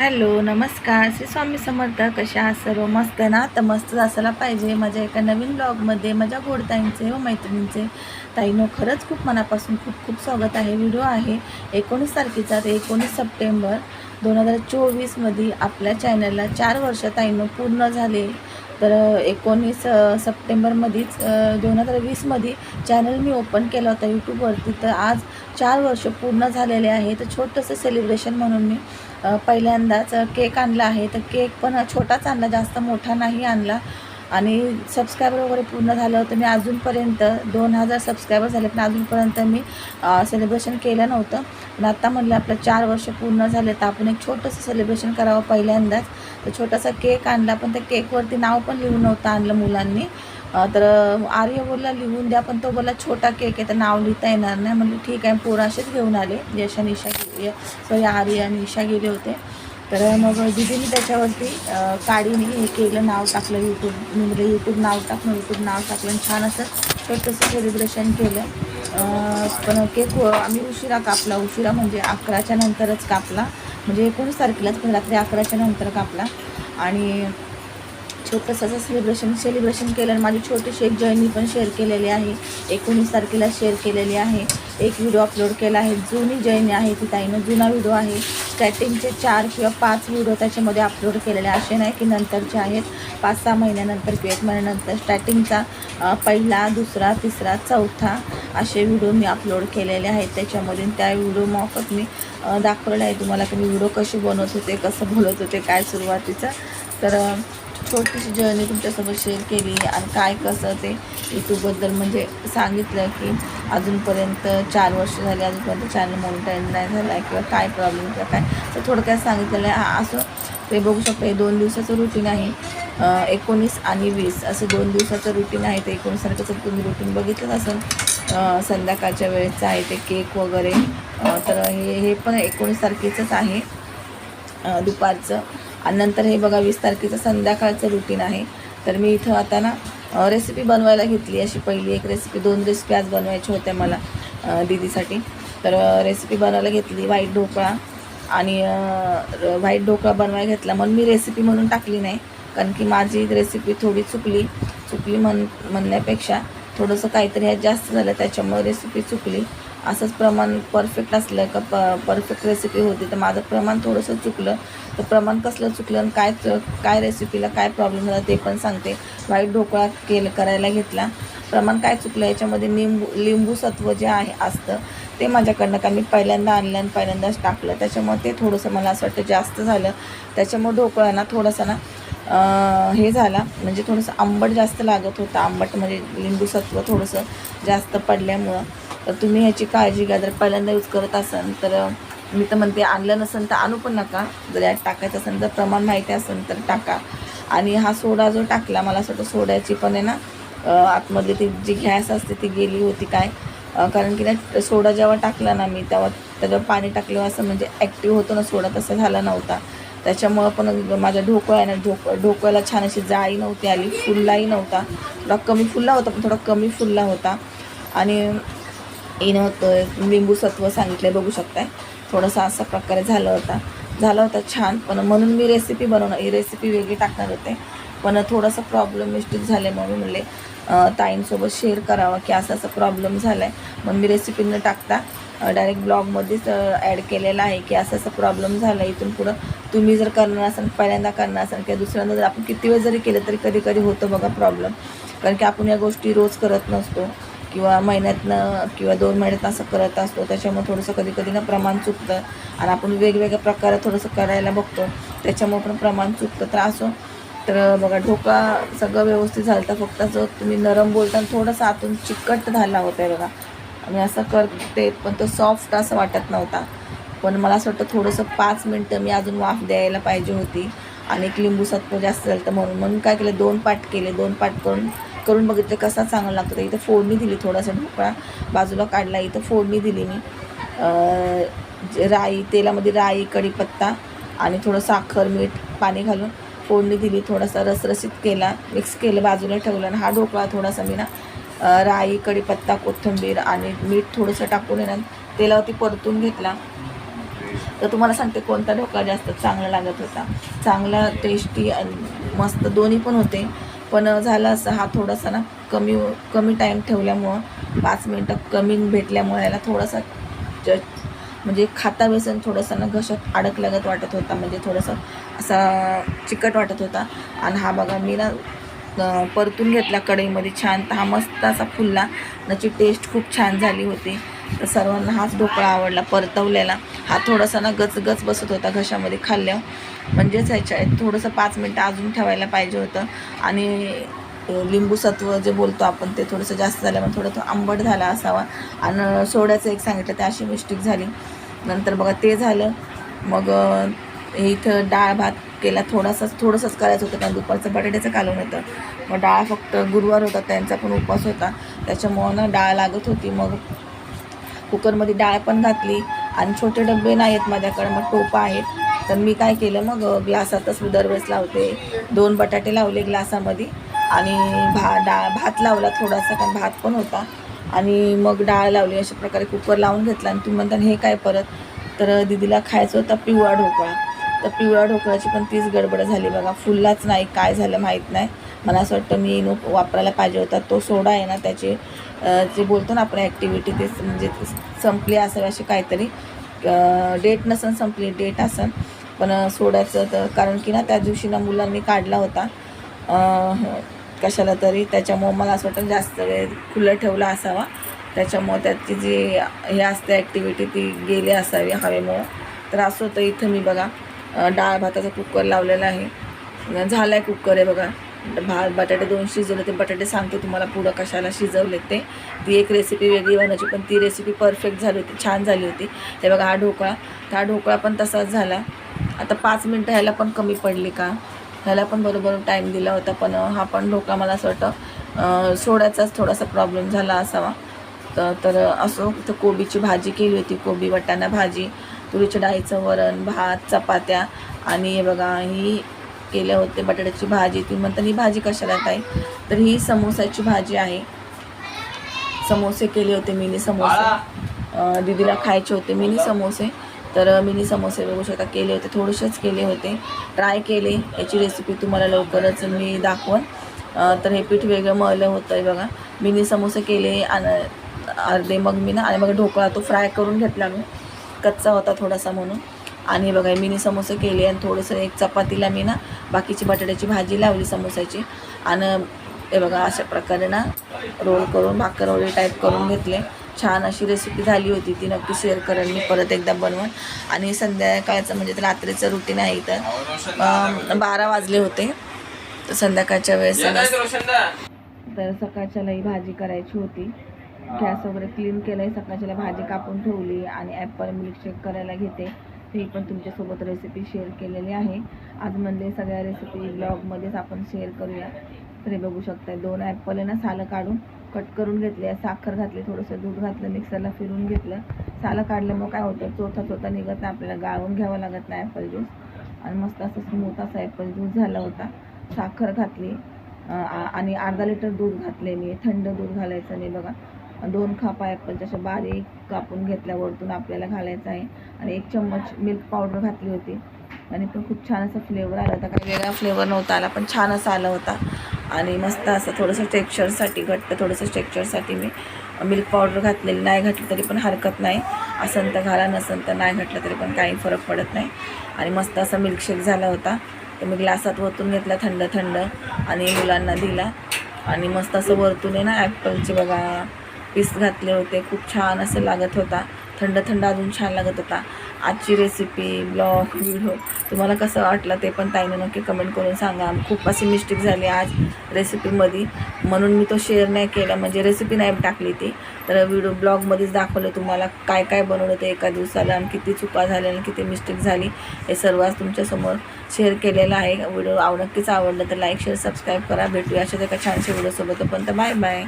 Hello नमस्कार. श्री स्वामी समर्थ कशा आहात सर्व? मस्त ना? तर मस्त असायला पाहिजे. माझ्या एका नवीन ब्लॉगमध्ये माझ्या गोडताईंचे व मैत्रिणींचे ताईनो खरंच खूप मनापासून खूप खूप स्वागत आहे. व्हिडिओ आहे एकोणीस तारखेचा ते एकोणीस सप्टेंबर दोन हजार चोवीसमध्ये आपल्या चॅनलला चार वर्ष ताईनो पूर्ण झाले. तर एकोणीस सप्टेंबरमध्येच दोन हजार वीसमध्ये चॅनल मी ओपन केला होता यूट्यूबवरती तर आज चार वर्ष पूर्ण झालेले आहे. तर छोटंसं सेलिब्रेशन म्हणून मी पहिल्यांदाच केक आणला आहे. तर केक पण छोटाच आणला जास्त मोठा नाही आणला. आणि सबस्क्रायबर वगैरे पूर्ण झालं होतं. मी अजूनपर्यंत दोन हजार सबस्क्रायबर झाले पण अजूनपर्यंत मी सेलिब्रेशन केलं नव्हतं. पण आत्ता म्हणलं आपलं चार वर्ष पूर्ण झाले तर आपण एक छोटंसं सेलिब्रेशन करावं पहिल्यांदाच. तर छोटासा केक आणला. पण त्या केकवरती नाव पण लिहून नव्हतं आणलं मुलांनी. तर आर्य बोलला लिहून द्या पण तो बोलला छोटा केक आहे तर नाव लिहिता येणार नाही. म्हणलं ठीक आहे. पोरं असेच घेऊन आले यशा निशा सॉरी आर्य आणि ईशा गेले होते. तर मग दिदीने त्याच्यावरती काडीने हे केलं नाव टाकलं यूट्यूब म्हणजे यूट्यूब नाव टाकलं यूट्यूब नाव टाकलं आणि छान असं छोटंसं सेलिब्रेशन केलं. पण केक आम्ही उशिरा कापला उशिरा म्हणजे अकराच्या नंतरच कापला म्हणजे एकोणीस तारखेलाच पण रात्री अकराच्या नंतर कापला. आणि छोटंसं असं सेलिब्रेशन सेलिब्रेशन केलं आणि माझी छोटीशी एक जर्नी पण शेअर केलेली आहे. एकोणीस तारखेला शेअर केलेली आहे. एक व्हिडिओ अपलोड केला आहे. जुनी जर्नी आहे ती ताईनं जुना व्हिडिओ आहे. स्टार्टिंगचे चार किंवा पाच व्हिडिओ त्याच्यामध्ये अपलोड केलेले असे नाही की नंतरचे आहेत. पाच सहा महिन्यानंतर किंवा एक महिन्यानंतर स्टार्टिंगचा पहिला दुसरा तिसरा चौथा असे व्हिडिओ मी अपलोड केलेले आहेत त्याच्यामध्ये. त्या व्हिडिओ मार्फत मी दाखवलं आहे तुम्हाला की मी व्हिडिओ कसे बनवत होते कसं बोलत होते काय सुरुवातीचं. तर छोटीशी जर्नी तुमच्यासोबत शेअर केली आणि काय कसं ते यूट्यूबबद्दल म्हणजे सांगितलं की अजूनपर्यंत चार वर्ष झाली अजूनपर्यंत चॅनल मॉनिटाईज नाही झाला आहे किंवा काय प्रॉब्लेम किंवा काय. तर थोडक्यात सांगितलेलं आहे हा, असं ते बघू शकतो हे दोन दिवसाचं रुटीन आहे. एकोणीस आणि वीस असं दोन दिवसाचं रुटीन आहे ते. एकोणीस तारखेचं तुम्ही रुटीन बघितलं असेल संध्याकाळच्या वेळेचं आहे ते केक वगैरे. तर हे हे पण एकोणीस तारखेचंच आहे. दुपारचं. आणि नंतर हे बघा वीस तारखेचं संध्याकाळचं रुटीन आहे. तर मी इथं आता ना रेसिपी बनवायला घेतली अशी पहिली एक रेसिपी दोन रेसिपी आज बनवायच्या होत्या मला दीदीसाठी. तर रेसिपी बनवायला घेतली व्हाईट ढोकळा आणि व्हाईट ढोकळा बनवायला घेतला. म्हणून मी रेसिपी म्हणून टाकली नाही कारण की माझी रेसिपी थोडी चुकली. चुकली म्हण म्हणण्यापेक्षा थोडंसं काहीतरी ह्यात जास्त झालं त्याच्यामुळे रेसिपी चुकली. असंच प्रमाण परफेक्ट असलं का प परफेक्ट रेसिपी होती तर माझं प्रमाण थोडंसं चुकलं. तर प्रमाण कसलं चुकलं आणि काय च- काय रेसिपीला काय प्रॉब्लेम झाला ते पण सांगते. व्हाईट ढोकळा केलं करायला घेतला. प्रमाण काय चुकलं याच्यामध्ये निंबू लिंबू सत्व जे आहे असतं ते माझ्याकडनं का मी पहिल्यांदा आणलं आणि पहिल्यांदाच टाकलं. त्याच्यामुळे ते थोडंसं मला असं वाटतं जास्त झालं. त्याच्यामुळे ढोकळा ना थोडासा ना हे झाला. म्हणजे थोडंसं आंबट जास्त लागत होतं. आंबट म्हणजे लिंबू सत्व थोडंसं जास्त पडल्यामुळं. तर तुम्ही ह्याची काळजी घ्या. जर पहिल्यांदा यूज करत असाल तर मी तर म्हणते आणलं नसेल तर आणू पण नका. जर यात टाकायचं असेल तर प्रमाण माहिती असेल तर टाका. आणि हा सोडा जो टाकला मला असं वाटतं सोड्याची पण आहे ना आतमधली ती जी गॅस असते ती गेली होती काय? कारण की ना सोडा जेव्हा टाकला ना मी तेव्हा त्याच्यावर पाणी टाकलं असं म्हणजे ॲक्टिव्ह होतो ना सोडा तसा झाला नव्हता. त्याच्यामुळं पण माझ्या ढोकळा आहे ना ढोक ढोकळ्याला छान अशी जाळी नव्हती आली फुललाही नव्हता. थोडा कमी फुलला होता पण थोडा कमी फुलला होता. आणि येणं होतं लिंबू सत्व सांगितलं बघू शकताय. थोडंसं असा प्रकारे झालं होता. झाला होता छान पण म्हणून मी रेसिपी बनवणार ही रेसिपी वेगळी टाकणार होते. पण थोडासा प्रॉब्लेम मिस्टेक झाले मी म्हणले ताईंसोबत शेअर करावा की असा असा प्रॉब्लेम झाला आहे मग मी रेसिपी न टाकता डायरेक्ट ब्लॉगमध्येच ॲड केलेला आहे की असा असा प्रॉब्लेम झाला इथून पुढं तुम्ही जर करणार असाल पहिल्यांदा करणार असाल किंवा दुसऱ्यांदा जर आपण किती वेळ जरी केलं तरी कधी कधी होतं बघा प्रॉब्लेम कारण की आपण या गोष्टी रोज करत नसतो. किंवा महिन्यातनं किंवा दोन महिन्यात असं करत असतो त्याच्यामुळे थोडंसं कधी कधी ना प्रमाण चुकतं. आणि आपण वेगवेगळ्या प्रकारे थोडंसं करायला बघतो त्याच्यामुळे पण प्रमाण चुकतं. तर असो तर बघा ढोका सगळं व्यवस्थित झालं तर फक्त जो तुम्ही नरम बोलताना थोडंसं आतून चिकट झाला होता बघा. मी असं करते पण तो सॉफ्ट असं वाटत नव्हता. पण मला असं वाटतं थोडंसं पाच मिनटं मी अजून वाफ द्यायला पाहिजे होती. आणि एक लिंबू सत्व जास्त झालं तर म्हणून. म्हणून काय केलं दोन पाट केले. दोन पाट करून करून बघितलं कसा चांगला लागतो. तर इथं फोडणी दिली थोडासा ढोकळा बाजूला काढला इथं फोडणी दिली मी. राई तेलामध्ये राई कढीपत्ता आणि थोडं साखर मीठ पाणी घालून फोडणी दिली. थोडासा रसरसीत केला मिक्स केलं बाजूला ठेवलं आणि हा ढोकळा थोडासा मी ना राई कढीपत्ता कोथिंबीर आणि मीठ थोडंसं टाकून येणार तेलावरती परतून घेतला. तर तुम्हाला सांगते कोणता ढोकळा जास्त चांगला लागत होता. चांगला टेस्टी आणि मस्त दोन्ही पण होते. पण झालं असं हा थोडासा ना कमी कमी टाईम ठेवल्यामुळं पाच मिनटं कमी भेटल्यामुळे याला थोडासा ज म्हणजे खाता बेसन थोडंसं ना घशात लगत वाटत होता म्हणजे थोडंसं असा चिकट वाटत होता. आणि हा बघा मी ना परतून घेतला कढईमध्ये छान हा मस्त असा फुलला. त्याची टेस्ट खूप छान झाली होती. तर सर्वांना हाच ढोकळा आवडला परतवलेला. हा थोडासा ना गच गच बसत होता घशामध्ये खाल्लं म्हणजेच ह्याच्या थोडंसं पाच मिनटं अजून ठेवायला पाहिजे होतं. आणि लिंबू सत्व जे बोलतो आपण ते थोडंसं जास्त झाल्यामुळे थोडं तो आंबट झाला असावा. आणि सोड्याचं एक सांगितलं ते अशी मिस्टेक झाली. नंतर बघा ते झालं. मग इथं डाळ भात केला थोडासाच थोडंसंच करायचं होतं कारण दुपारचं बटाट्याचं कालवण होतं मग डाळ फक्त गुरुवार होता त्यांचा पण उपवास होता. त्याच्यामुळं ना डाळ लागत होती. मग कुकरमध्ये डाळ पण घातली आणि छोटे डबे नाही आहेत माझ्याकडे मग टोपा आहेत. तर मी काय केलं मग ग्लासातच दरवेळेस लावते. दोन बटाटे लावले ग्लासामध्ये आणि भा डाळ भात लावला थोडासा कारण भात पण होता. आणि मग डाळ लावली अशा प्रकारे कुकर लावून घेतला आणि तुम्ही म्हणता हे काय परत? तर दिदीला खायचं होता पिवळा ढोकळा. तर पिवळा ढोकळाची पण तीच गडबड झाली बघा. फुललाच नाही काय झालं माहीत नाही. मला असं वाटतं मी नो वापरायला पाहिजे होता. तो सोडा आहे ना त्याचे जे बोलतो ना आपण ॲक्टिव्हिटी ते म्हणजे संपली असावी अशी काहीतरी. डेट नसन संपली डेट असन. पण सोडायचं सोड्याचं तर कारण की ना त्या दिवशी ना मुलांनी काढला होता. कशाला तरी त्याच्यामुळं मला असं वाटतं जास्त वेळ खुलं ठेवला असावा. त्याच्यामुळं त्याची जी हे असते ॲक्टिव्हिटी ती गेली असावी हवेमुळं. तर असं होतं इथं मी बघा डाळ भाताचा कुकर लावलेला आहे. झाला आहे कुकर आहे बघा. भात बटाटे दोन शिजवले ते बटाटे सांगते तुम्हाला पुढं कशाला शिजवले ते. ती एक रेसिपी वेगळी बनवायची पण ती रेसिपी परफेक्ट झाली होती छान झाली होती. ते बघा हा ढोकळा हा ढोकळा पण तसाच झाला. आता पाच मिनटं ह्याला पण कमी पडली का? ह्याला पण बरोबर टाईम दिला होता पण हा पण ढोकळा मला असं वाटतं सोड्याचाच थोडासा प्रॉब्लेम झाला असावा. तर तर असो तर कोबीची भाजी केली होती कोबी वटाणा भाजी तुरीच्या डाळीचं वरण भात चपात्या आणि हे बघा ही केले होते बटाट्याची भाजी. तुम्ही म्हणता ही भाजी कशाला ताई? तर ही समोसाची भाजी आहे. समोसे केले होते मिनी समोसे. दीदीला खायचे होते मिनी समोसे. तर मिनी समोसे बघू शकता केले होते थोडेसेच केले होते. ट्राय केले. याची रेसिपी तुम्हाला लवकरच मी दाखवन. तर हे पीठ वेगळं मळलं होतं आहे बघा. मिनी समोसे केले आणि अर्धे मग मी ना आणि मग ढोकळा तो फ्राय करून घेतला मी. कच्चा होता थोडासा म्हणून. आणि हे बघा मिनी समोसे केले आणि थोडंसं एक चपातीला मी ना बाकीची बटाट्याची भाजी लावली समोसाची. आणि हे बघा अशा प्रकारे ना रोल करून भाकरवडी टाईप करून घेतले. छान अशी रेसिपी झाली होती ती नक्की शेअर करेल मी परत एकदा बनवून. आणि संध्याकाळचं म्हणजे रात्रीचं रुटीन आहे अं, बारा वाजले होते. तर संध्याकाळच्या वेळेस तर सकाळच्याला ही भाजी करायची होती. गॅस वगैरे क्लीन केलं आहे सकाळच्याला भाजी कापून ठेवली आणि ॲपल मिल्कशेक करायला घेते. ते पण तुमच्यासोबत रेसिपी शेअर केलेली आहे. आज म्हणजे सगळ्या रेसिपी ब्लॉगमध्येच आपण शेअर करूया. तर बघू शकता दोन ॲपल आहे ना सालं काढून कट करून घेतले साखर घातली थोडंसं दूध घातलं मिक्सरला फिरून घेतलं. सालं काढल्यामुळं काय होतं चोथा चोथा निघत नाही आपल्याला गाळून घ्यावं लागत नाही ॲपल ज्यूस आणि मस्त असं स्मूथ असा ॲपल ज्यूस झाला होता. साखर घातली आ- आणि अर्धा लिटर दूध घातले मी थंड दूध घालायचं नाही बघा. दोन खापा ॲपल जसे बारीक कापून घेतल्यावरतून आपल्याला घालायचं आहे. आणि एक चम्मच मिल्क पावडर घातली होती. आणि पण खूप छान असा फ्लेवर आला होता. काही वेगळा फ्लेवर नव्हता आला पण छान असा आला होता. आणि मस्त असं थोडंसं टेक्स्चरसाठी घट्ट थोडंसं टेक्स्चरसाठी मी मिल्क पावडर घातलेली. नाही घातली तरी पण हरकत नाही. असन तर घाला नसंत तर नाही घातलं तरी पण काही फरक पडत नाही. आणि मस्त असा मिल्कशेक झाला होता. तर मी ग्लासात वरतून घेतला थंड थंड. आणि मुलांना दिला. आणि मस्त असं वरतून आहे ना ॲपलचे बघा. पीस घातले होते. खूप छान असं लागत होता. थंड थंड अजून छान लागत होता. आजची रेसिपी ब्लॉग व्हिडिओ तुम्हाला कसं वाटलं ते पण ताईनं नक्की कमेंट करून सांगा. खूप अशी मिस्टेक झाली आज रेसिपीमध्ये म्हणून मी तो शेअर नाही केला. म्हणजे रेसिपी नाही टाकली ती. तर व्हिडिओ ब्लॉगमध्येच दाखवलं तुम्हाला काय काय बनवलं ते एका दिवसाला आणि किती चुका झाल्या आणि किती मिस्टेक झाली. हे सर्व आज तुमच्यासमोर शेअर केलेलं आहे. व्हिडिओ आव नक्कीच आवडलं तर लाईक शेअर सबस्क्राईब करा. भेटूया अशाच एका छानशा व्हिडिओसोबत पण तर बाय बाय